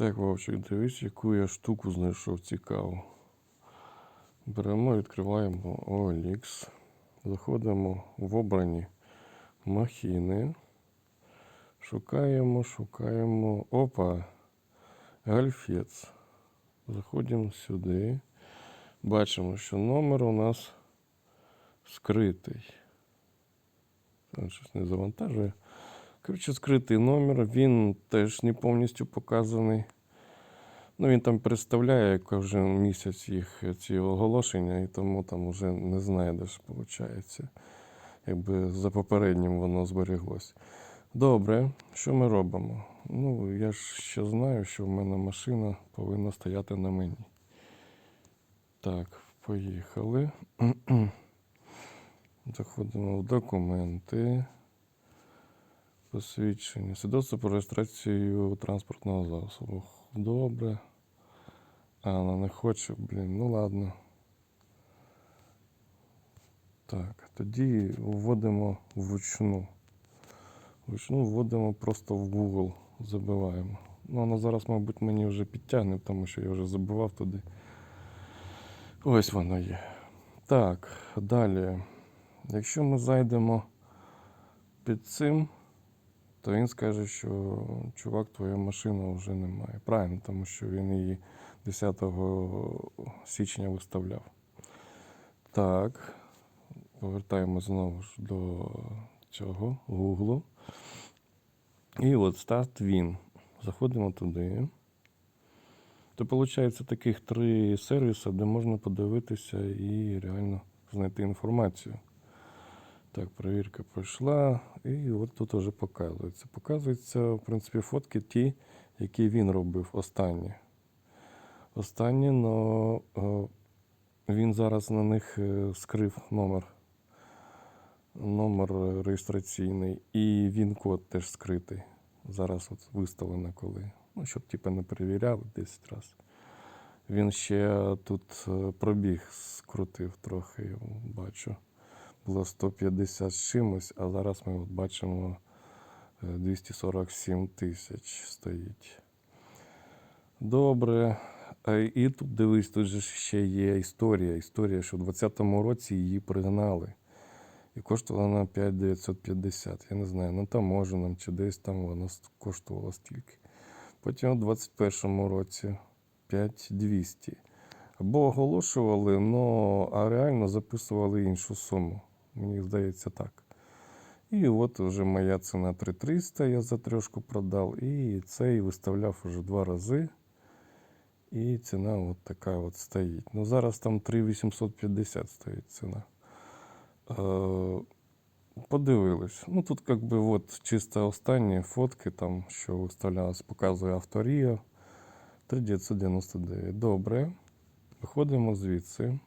Так, Вовчик, дивись, яку я штуку знайшов цікаву. Беремо, відкриваємо OLX, заходимо в обрані махіни, шукаємо, шукаємо. Опа, гальфець. Заходимо сюди. Бачимо, що номер у нас скритий. Щось не завантажує. Коротше, скритий номер, він теж не повністю показаний. Ну, він там представляє кожен місяць їх ці оголошення, і тому там вже не знайдеш, виходить. Якби за попереднім воно зберіглось. Добре, що ми робимо? Ну, я ж ще знаю, що в мене машина повинна стояти на мені. Так, поїхали. Заходимо в документи. Посвідчення. Свідоцтво про реєстрацію транспортного засобу. Добре. А, вона не хоче, блін, ну ладно. Так, тоді вводимо вручну. Вручну вводимо просто в Google, забиваємо. Ну, вона зараз, мабуть, мені вже підтягне, тому що я вже забивав туди. Ось воно є. Так, далі. Якщо ми зайдемо під цим, то він скаже, що чувак, твоя машина вже немає. Правильно, тому що він її 10 січня виставляв. Так, повертаємо знову ж до цього Гуглу. І от старт він. Заходимо туди. То виходить таких три сервіси, де можна подивитися і реально знайти інформацію. Так, перевірка пройшла, і от тут вже показується. Показуються, в принципі, фотки ті, які він робив останні. Останні, але він зараз на них е, скрив номер. Номер реєстраційний. І він код теж скритий. Зараз от виставлено коли. Ну, щоб типу, не перевіряли 10 разів. Він ще тут е, пробіг скрутив трохи, я бачу було 150 з чимось, а зараз ми от бачимо е, 247 тисяч стоїть. Добре. І тут дивись, тут же ще є історія. Історія, що в 2020 році її пригнали. І коштувала вона 5950. Я не знаю, на таможенном чи десь там вона коштувала стільки. Потім у 2021 році 5200. Або оголошували, но, а реально записували іншу суму. Мені здається так. І от вже моя ціна 3300, я за трьошку продав. І цей виставляв уже два рази. І ціна от така от стоїть. Ну зараз там 3850 стоїть ціна. Е, Подивились. Ну тут как би от чисто останні фотки, там, що виставлялось, показує авторія. 3999. Добре. Виходимо звідси.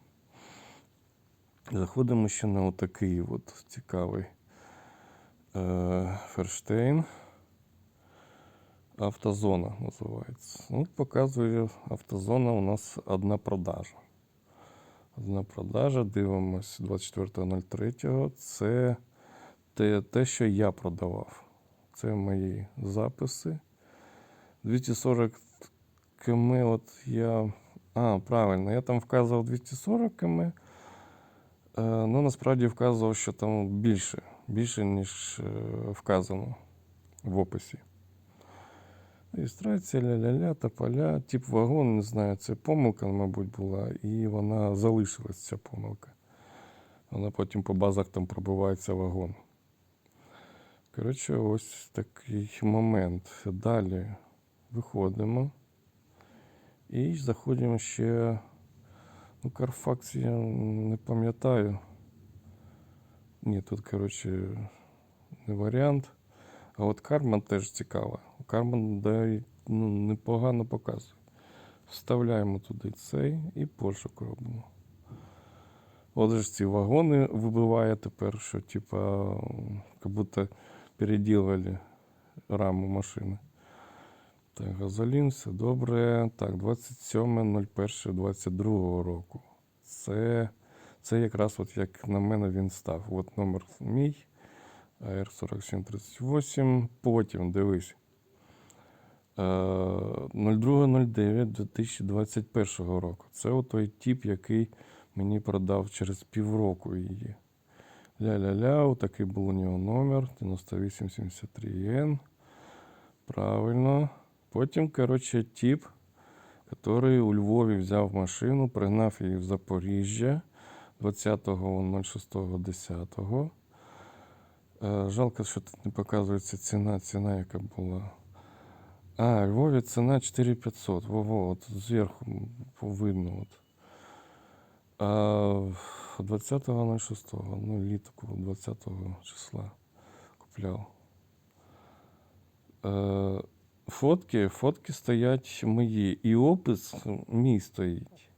Заходимо ще на отакий от цікавий е, Ферштейн. Автозона називається. Ну, показує автозона у нас одна продажа. Одна продажа, дивимось 24.03. Це те, те, що я продавав. Це мої записи. 240 км. От я. А, правильно, я там вказував 240 км. Е, ну, насправді вказував, що там більше, більше, ніж е, вказано в описі. Реєстрація, ля-ля-ля, тополя, тип вагон, не знаю, це помилка, мабуть, була, і вона залишилась, ця помилка. Вона потім по базах там пробивається вагон. Коротше, ось такий момент. Далі виходимо. І заходимо ще. Ну, Carfax я не пам'ятаю. Ні, тут, коротше, не варіант. А от Карман теж цікава. Карман дай, ну, непогано показує. Вставляємо туди цей і пошук робимо. От же ж ці вагони вибиває тепер, що типа, як будто переділили раму машини. Так, газолін, все добре. Так, 27.01.22 року. Це, це якраз от як на мене він став. От номер мій. АР 4738. Потім дивись. Е, 02.09.2021 року. Це той тип, який мені продав через півроку її. Ля-ля-ля, такий був у нього номер 9873N. Правильно. Потім, коротше, тип, який у Львові взяв машину, пригнав її в Запоріжжя 20.06.10. Е, Жалко, що тут не показується ціна, ціна, яка була. А, Львові ціна 4500. Во-во, от зверху видно. От. А 20.06, ну, літку 20 числа купляв. Е, фотки, фотки стоять мої. І опис мій стоїть.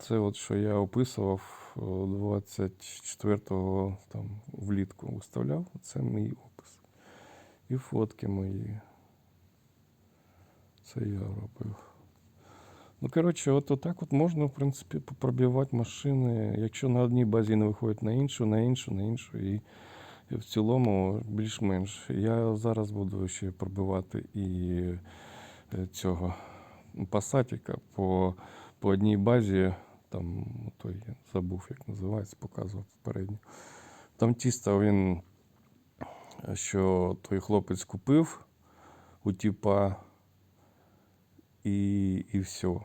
Це от, що я описував е, 24-го там влітку виставляв, це мій опис. І фотки мої. Це я робив. Ну, коротше, от отак от можна, в принципі, пробивати машини. Якщо на одній базі не виходить на іншу, на іншу, на іншу. І в цілому більш-менш. Я зараз буду ще пробивати і е, цього пасатіка по, по одній базі. Там той забув, як називається, показував попередньо. Там тісто він, що той хлопець купив у типа і, і все.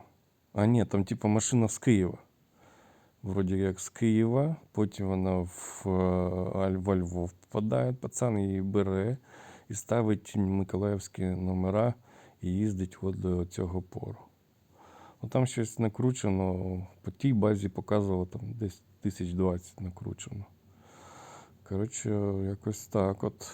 А ні, там типа машина з Києва. Вроді як з Києва, потім вона в, е, во Львов попадає, пацан її бере і ставить миколаївські номера і їздить от до цього пору. Ну, там щось накручено, по тій базі показувало там десь 1020 накручено. Коротше, якось так от.